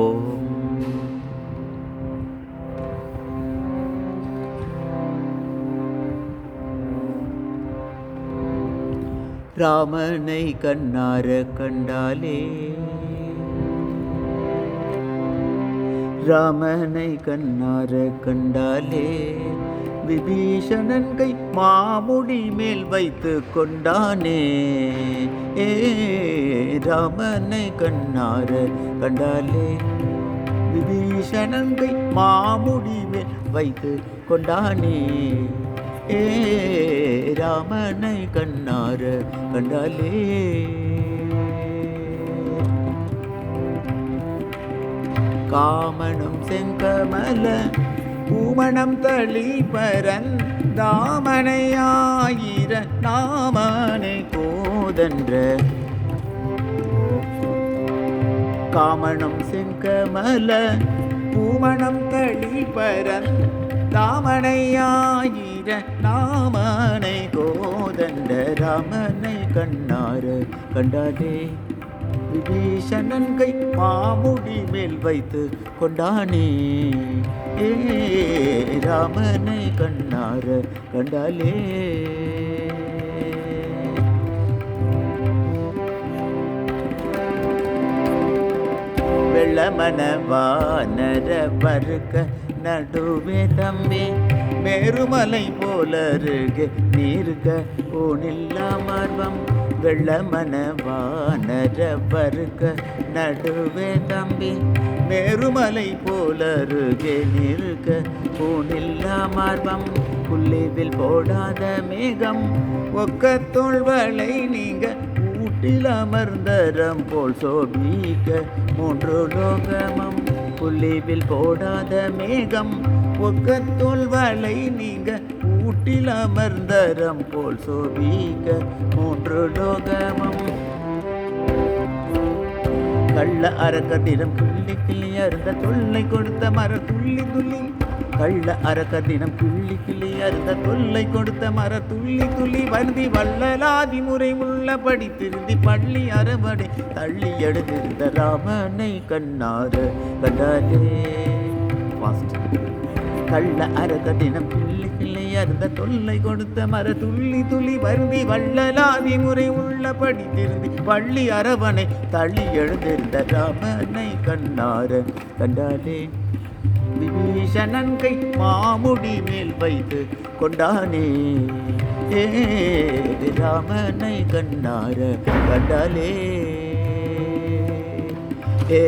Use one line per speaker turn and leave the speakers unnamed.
ஓம் ராமனை கண்ணார கண்டாலே ராமனை கண்ணார கண்டாலே விபீஷணன் கை மாமுடி மேல் வைத்து கொண்டானே. ஏ ராமனை கண்ணார கண்டாலே. விபீஷணன் கை மாமுடி மேல் வைத்து கொண்டானே. ஏ ராமனை கண்ணார கண்டாலே. காமனும் செங்கமல பூமணம் தளிபரன் தாமனையாயிர நாமனை கோதன்ற. காமணம் செங்கமல பூமணம் தளிபரன் தாமனையாயிர நாமனை கோதண்ட ராமனை கண்ணார கண்டாதே. விபீஷணன் கை மாமுடி மேல் வைத்து கொண்டானே. ஏ ராமனை கண்ணார கண்டாலே. வெள்ளமன வானர பருக்க நடுவே தம்பி. மேருமலை போலருக நீருக ஊனில்லா மார்பம் வெள்ளமன பருக்க நடுவே தம்பி. மேருமலை போலருகே நீருக பூனில்லா மார்பம் புள்ளிவில் போடாத மேகம். ஒக்க தோள்வளை நீங்க ஊட்டில் அமர்ந்தரம் போல் சோபிக்க மூன்று லோகமம் புள்ளிவில் போடாத மேகம் ஒக்கத்தோல் வலை நீங்க ஊட்டில் அமர்ந்தரம் போல் சோபிக்க மூன்று லோகமம். கள்ள அரக்கத்திடம் கிள்ளி கிள்ளி அருந்த தொல்லை கொடுத்த மர துள்ளி துள்ளி கள்ள அரக்க தினம் துள்ளி கிள்ளி அறுத்த தொல்லை கொடுத்த மர துள்ளி துள்ளி வருந்தி வள்ளலாதி முறை உள்ளபடி திருந்தி பள்ளி அறவடை தள்ளி எடுத்திருந்த ராமனை கண்ணார கண்டாரே. கள்ள அரக தினம் பிள்ளை கிள்ளி அருந்த தொல்லை கொடுத்த மர துள்ளி துளி வருந்தி வள்ளலாதி முறை உள்ளபடி திருந்தி பள்ளி அரவணை தள்ளி எழுந்திருந்த ராமனை கண்ணார கண்டாலே விபீஷணன் கை மாமுடி மேல் வைத்து கொண்டானே. ஏ ராமனை கண்ணார கண்டாலே. ஏ